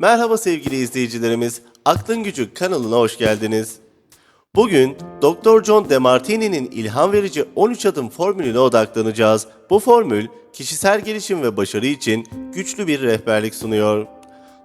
Merhaba sevgili izleyicilerimiz. Aklın Gücü kanalına hoş geldiniz. Bugün Dr. John DeMartini'nin ilham verici 13 adım formülüne odaklanacağız. Bu formül kişisel gelişim ve başarı için güçlü bir rehberlik sunuyor.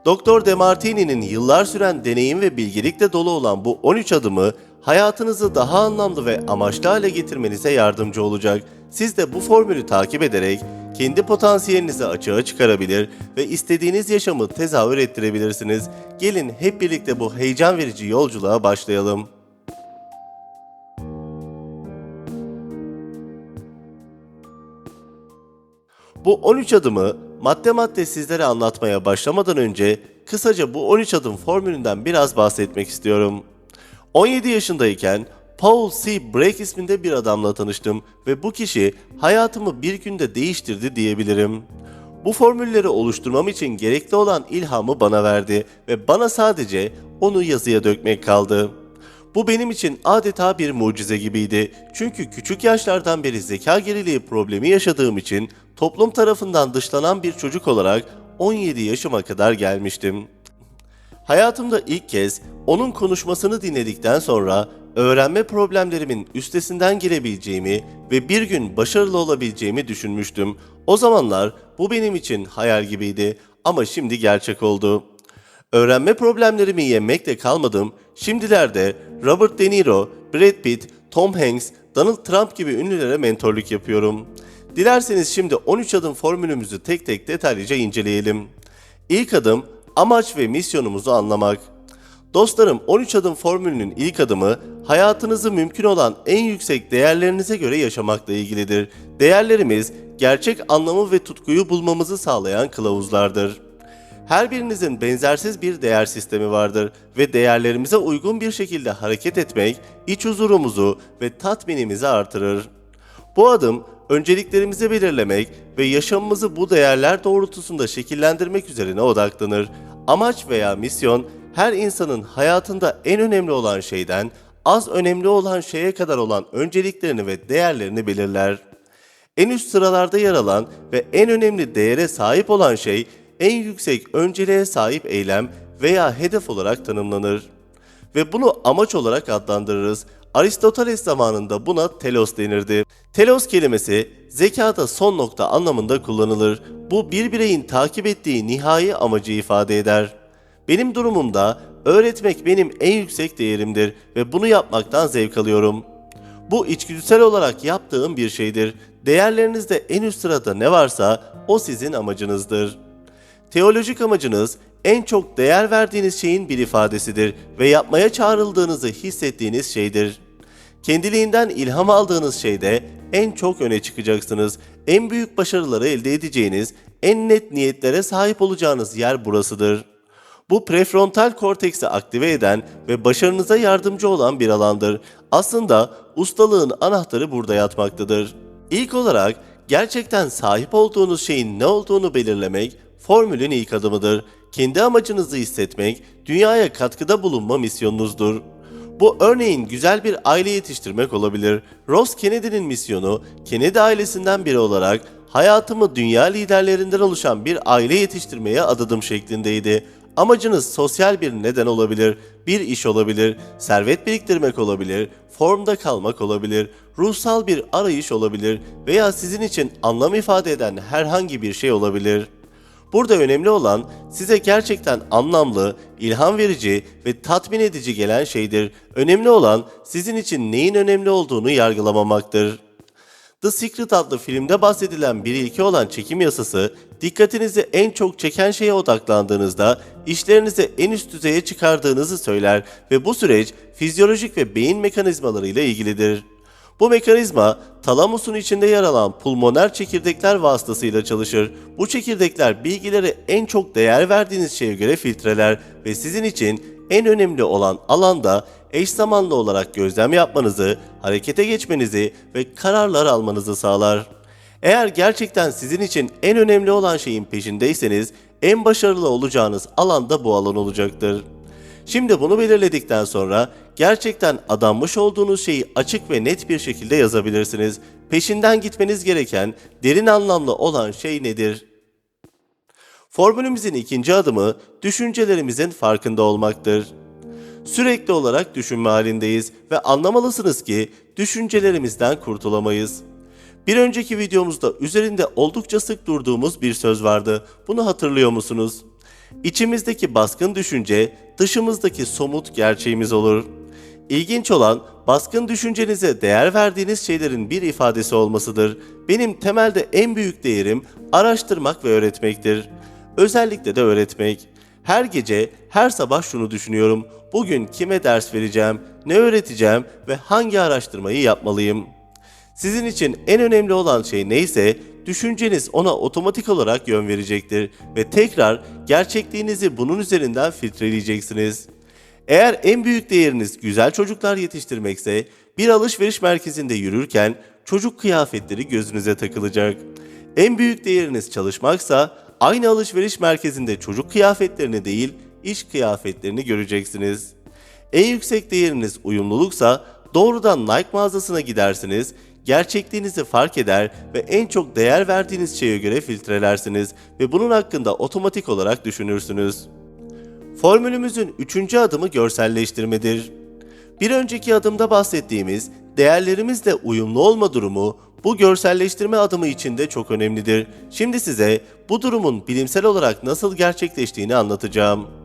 Dr. DeMartini'nin yıllar süren deneyim ve bilgelikle dolu olan bu 13 adımı hayatınızı daha anlamlı ve amaçlı hale getirmenize yardımcı olacak. Siz de bu formülü takip ederek kendi potansiyelinizi açığa çıkarabilir ve istediğiniz yaşamı tezahür ettirebilirsiniz. Gelin hep birlikte bu heyecan verici yolculuğa başlayalım. Bu 13 adımı madde madde sizlere anlatmaya başlamadan önce kısaca bu 13 adım formülünden biraz bahsetmek istiyorum. 17 yaşındayken Paul C. Break isminde bir adamla tanıştım ve bu kişi hayatımı bir günde değiştirdi diyebilirim. Bu formülleri oluşturmam için gerekli olan ilhamı bana verdi ve bana sadece onu yazıya dökmek kaldı. Bu benim için adeta bir mucize gibiydi. Çünkü küçük yaşlardan beri zeka geriliği problemi yaşadığım için toplum tarafından dışlanan bir çocuk olarak 17 yaşıma kadar gelmiştim. Hayatımda ilk kez onun konuşmasını dinledikten sonra öğrenme problemlerimin üstesinden gelebileceğimi ve bir gün başarılı olabileceğimi düşünmüştüm. O zamanlar bu benim için hayal gibiydi ama şimdi gerçek oldu. Öğrenme problemlerimi yenmekle kalmadım. Şimdilerde Robert De Niro, Brad Pitt, Tom Hanks, Donald Trump gibi ünlülere mentorluk yapıyorum. Dilerseniz şimdi 13 adım formülümüzü tek tek detaylıca inceleyelim. İlk adım amaç ve misyonumuzu anlamak. Dostlarım 13 adım formülünün ilk adımı hayatınızı mümkün olan en yüksek değerlerinize göre yaşamakla ilgilidir. Değerlerimiz gerçek anlamı ve tutkuyu bulmamızı sağlayan kılavuzlardır. Her birinizin benzersiz bir değer sistemi vardır ve değerlerimize uygun bir şekilde hareket etmek iç huzurumuzu ve tatminimizi artırır. Bu adım önceliklerimizi belirlemek ve yaşamımızı bu değerler doğrultusunda şekillendirmek üzerine odaklanır. Amaç veya misyon her insanın hayatında en önemli olan şeyden az önemli olan şeye kadar olan önceliklerini ve değerlerini belirler. En üst sıralarda yer alan ve en önemli değere sahip olan şey en yüksek önceliğe sahip eylem veya hedef olarak tanımlanır. Ve bunu amaç olarak adlandırırız. Aristoteles zamanında buna telos denirdi. Telos kelimesi zekada son nokta anlamında kullanılır. Bu bir bireyin takip ettiği nihai amacı ifade eder. Benim durumumda öğretmek benim en yüksek değerimdir ve bunu yapmaktan zevk alıyorum. Bu içgüdüsel olarak yaptığım bir şeydir. Değerlerinizde en üst sırada ne varsa o sizin amacınızdır. Teolojik amacınız en çok değer verdiğiniz şeyin bir ifadesidir ve yapmaya çağrıldığınızı hissettiğiniz şeydir. Kendiliğinden ilham aldığınız şeyde en çok öne çıkacaksınız. En büyük başarıları elde edeceğiniz, en net niyetlere sahip olacağınız yer burasıdır. Bu prefrontal korteksi aktive eden ve başarınıza yardımcı olan bir alandır. Aslında ustalığın anahtarı burada yatmaktadır. İlk olarak gerçekten sahip olduğunuz şeyin ne olduğunu belirlemek formülün ilk adımıdır. Kendi amacınızı hissetmek, dünyaya katkıda bulunma misyonunuzdur. Bu örneğin güzel bir aile yetiştirmek olabilir. Ross Kennedy'nin misyonu, Kennedy ailesinden biri olarak hayatımı dünya liderlerinden oluşan bir aile yetiştirmeye adadım şeklindeydi. Amacınız sosyal bir neden olabilir, bir iş olabilir, servet biriktirmek olabilir, formda kalmak olabilir, ruhsal bir arayış olabilir veya sizin için anlam ifade eden herhangi bir şey olabilir. Burada önemli olan size gerçekten anlamlı, ilham verici ve tatmin edici gelen şeydir. Önemli olan sizin için neyin önemli olduğunu yargılamamaktır. The Secret adlı filmde bahsedilen bir ilke olan çekim yasası, dikkatinizi en çok çeken şeye odaklandığınızda işlerinizi en üst düzeye çıkardığınızı söyler ve bu süreç fizyolojik ve beyin mekanizmalarıyla ilgilidir. Bu mekanizma talamusun içinde yer alan pulmoner çekirdekler vasıtasıyla çalışır. Bu çekirdekler bilgileri en çok değer verdiğiniz şeye göre filtreler ve sizin için en önemli olan alanda eş zamanlı olarak gözlem yapmanızı, harekete geçmenizi ve kararlar almanızı sağlar. Eğer gerçekten sizin için en önemli olan şeyin peşindeyseniz en başarılı olacağınız alan da bu alan olacaktır. Şimdi bunu belirledikten sonra gerçekten adanmış olduğunuz şeyi açık ve net bir şekilde yazabilirsiniz. Peşinden gitmeniz gereken derin anlamlı olan şey nedir? Formülümüzün ikinci adımı düşüncelerimizin farkında olmaktır. Sürekli olarak düşünme halindeyiz ve anlamalısınız ki düşüncelerimizden kurtulamayız. Bir önceki videomuzda üzerinde oldukça sık durduğumuz bir söz vardı. Bunu hatırlıyor musunuz? İçimizdeki baskın düşünce dışımızdaki somut gerçeğimiz olur. İlginç olan baskın düşüncenize değer verdiğiniz şeylerin bir ifadesi olmasıdır. Benim temelde en büyük değerim araştırmak ve öğretmektir. Özellikle de öğretmek. Her gece, her sabah şunu düşünüyorum. Bugün kime ders vereceğim, ne öğreteceğim ve hangi araştırmayı yapmalıyım? Sizin için en önemli olan şey neyse, düşünceniz ona otomatik olarak yön verecektir ve tekrar gerçekliğinizi bunun üzerinden filtreleyeceksiniz. Eğer en büyük değeriniz güzel çocuklar yetiştirmekse, bir alışveriş merkezinde yürürken çocuk kıyafetleri gözünüze takılacak. En büyük değeriniz çalışmaksa, aynı alışveriş merkezinde çocuk kıyafetlerini değil, iş kıyafetlerini göreceksiniz. En yüksek değeriniz uyumluluksa doğrudan Nike mağazasına gidersiniz, gerçekliğinizi fark eder ve en çok değer verdiğiniz şeye göre filtrelersiniz ve bunun hakkında otomatik olarak düşünürsünüz. Formülümüzün üçüncü adımı görselleştirmedir. Bir önceki adımda bahsettiğimiz değerlerimizle uyumlu olma durumu bu görselleştirme adımı için de çok önemlidir. Şimdi size bu durumun bilimsel olarak nasıl gerçekleştiğini anlatacağım.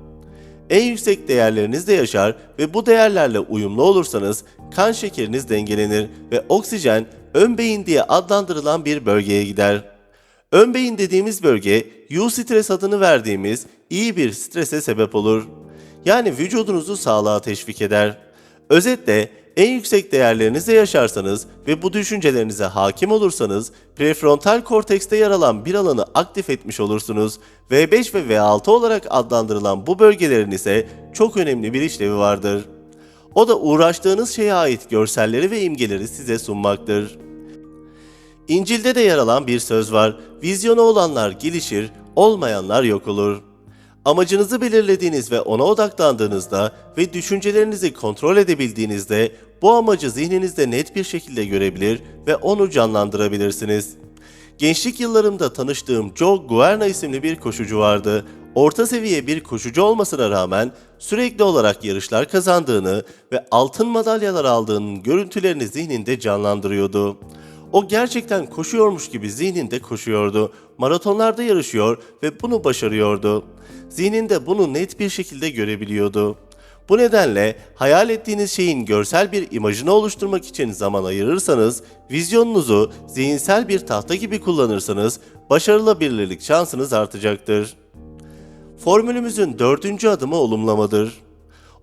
En yüksek değerlerinizde yaşar ve bu değerlerle uyumlu olursanız kan şekeriniz dengelenir ve oksijen ön beyin diye adlandırılan bir bölgeye gider. Ön beyin dediğimiz bölge U-stres adını verdiğimiz iyi bir strese sebep olur. Yani vücudunuzu sağlığa teşvik eder. Özetle en yüksek değerlerinizde yaşarsanız ve bu düşüncelerinize hakim olursanız prefrontal kortekste yer alan bir alanı aktif etmiş olursunuz. V5 ve V6 olarak adlandırılan bu bölgelerin ise çok önemli bir işlevi vardır. O da uğraştığınız şeye ait görselleri ve imgeleri size sunmaktır. İncil'de de yer alan bir söz var. Vizyonu olanlar gelişir, olmayanlar yok olur. Amacınızı belirlediğiniz ve ona odaklandığınızda ve düşüncelerinizi kontrol edebildiğinizde bu amacı zihninizde net bir şekilde görebilir ve onu canlandırabilirsiniz. Gençlik yıllarımda tanıştığım Joe Guerna isimli bir koşucu vardı. Orta seviye bir koşucu olmasına rağmen sürekli olarak yarışlar kazandığını ve altın madalyalar aldığının görüntülerini zihninde canlandırıyordu. O gerçekten koşuyormuş gibi zihninde koşuyordu. Maratonlarda yarışıyor ve bunu başarıyordu. Zihninde bunu net bir şekilde görebiliyordu. Bu nedenle hayal ettiğiniz şeyin görsel bir imajını oluşturmak için zaman ayırırsanız, vizyonunuzu zihinsel bir tahta gibi kullanırsanız başarılabilirlik şansınız artacaktır. Formülümüzün dördüncü adımı olumlamadır.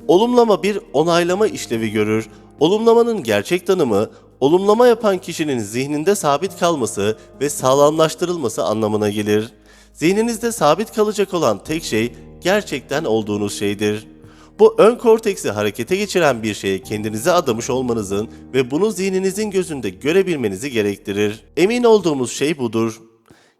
Olumlama bir onaylama işlevi görür. Olumlamanın gerçek tanımı, olumlama yapan kişinin zihninde sabit kalması ve sağlamlaştırılması anlamına gelir. Zihninizde sabit kalacak olan tek şey gerçekten olduğunuz şeydir. Bu ön korteksi harekete geçiren bir şeye kendinize adamış olmanızın ve bunu zihninizin gözünde görebilmenizi gerektirir. Emin olduğumuz şey budur.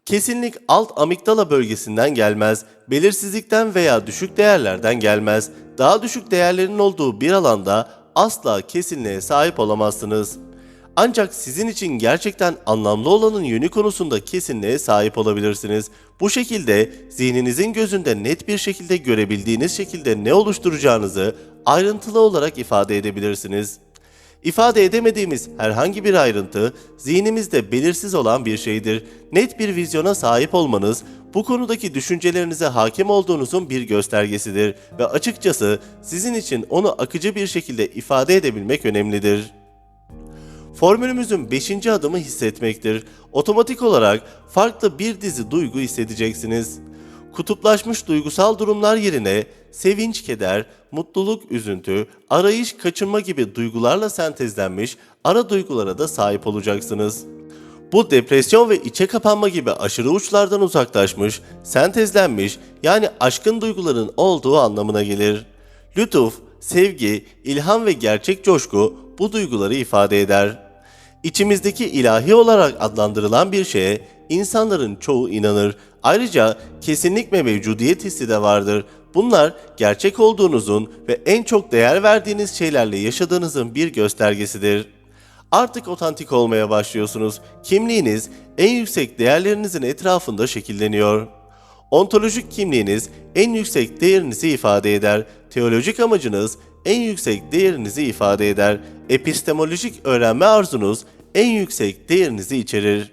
Kesinlik alt amigdala bölgesinden gelmez, belirsizlikten veya düşük değerlerden gelmez. Daha düşük değerlerin olduğu bir alanda asla kesinliğe sahip olamazsınız. Ancak sizin için gerçekten anlamlı olanın yönü konusunda kesinliğe sahip olabilirsiniz. Bu şekilde zihninizin gözünde net bir şekilde görebildiğiniz şekilde ne oluşturacağınızı ayrıntılı olarak ifade edebilirsiniz. İfade edemediğimiz herhangi bir ayrıntı zihnimizde belirsiz olan bir şeydir. Net bir vizyona sahip olmanız bu konudaki düşüncelerinize hakim olduğunuzun bir göstergesidir ve açıkçası sizin için onu akıcı bir şekilde ifade edebilmek önemlidir. Formülümüzün 5. adımı hissetmektir. Otomatik olarak farklı bir dizi duygu hissedeceksiniz. Kutuplaşmış duygusal durumlar yerine sevinç, keder, mutluluk, üzüntü, arayış, kaçınma gibi duygularla sentezlenmiş ara duygulara da sahip olacaksınız. Bu depresyon ve içe kapanma gibi aşırı uçlardan uzaklaşmış, sentezlenmiş yani aşkın duyguların olduğu anlamına gelir. Lütuf, sevgi, ilham ve gerçek coşku bu duyguları ifade eder. İçimizdeki ilahi olarak adlandırılan bir şeye insanların çoğu inanır. Ayrıca kesinlik mevcudiyet hissi de vardır. Bunlar gerçek olduğunuzun ve en çok değer verdiğiniz şeylerle yaşadığınızın bir göstergesidir. Artık otantik olmaya başlıyorsunuz. Kimliğiniz en yüksek değerlerinizin etrafında şekilleniyor. Ontolojik kimliğiniz en yüksek değerinizi ifade eder. Teolojik amacınız en yüksek değerinizi ifade eder. Epistemolojik öğrenme arzunuz en yüksek değerinizi içerir.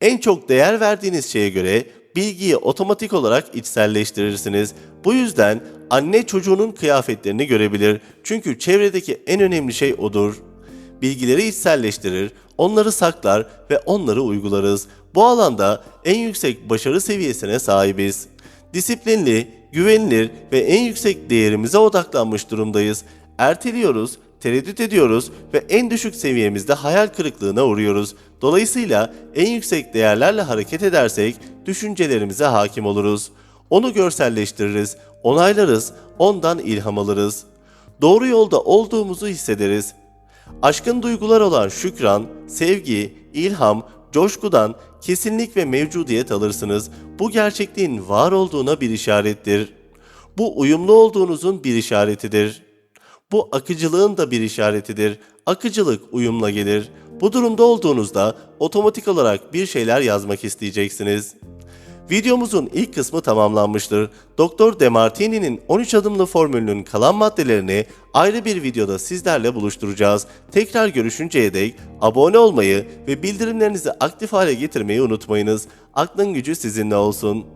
En çok değer verdiğiniz şeye göre bilgiyi otomatik olarak içselleştirirsiniz. Bu yüzden anne çocuğunun kıyafetlerini görebilir. Çünkü çevredeki en önemli şey odur. Bilgileri içselleştirir, onları saklar ve onları uygularız. Bu alanda en yüksek başarı seviyesine sahibiz. Disiplinli, güvenilir ve en yüksek değerimize odaklanmış durumdayız. Erteliyoruz, tereddüt ediyoruz ve en düşük seviyemizde hayal kırıklığına uğruyoruz. Dolayısıyla en yüksek değerlerle hareket edersek düşüncelerimize hakim oluruz. Onu görselleştiririz, onaylarız, ondan ilham alırız. Doğru yolda olduğumuzu hissederiz. Aşkın duygular olan şükran, sevgi, ilham, coşkudan kesinlik ve mevcudiyet alırsınız. Bu gerçekliğin var olduğuna bir işarettir. Bu uyumlu olduğunuzun bir işaretidir. Bu akıcılığın da bir işaretidir. Akıcılık uyumla gelir. Bu durumda olduğunuzda otomatik olarak bir şeyler yazmak isteyeceksiniz. Videomuzun ilk kısmı tamamlanmıştır. Doktor Demartini'nin 13 adımlı formülünün kalan maddelerini ayrı bir videoda sizlerle buluşturacağız. Tekrar görüşünceye dek abone olmayı ve bildirimlerinizi aktif hale getirmeyi unutmayınız. Aklın gücü sizinle olsun.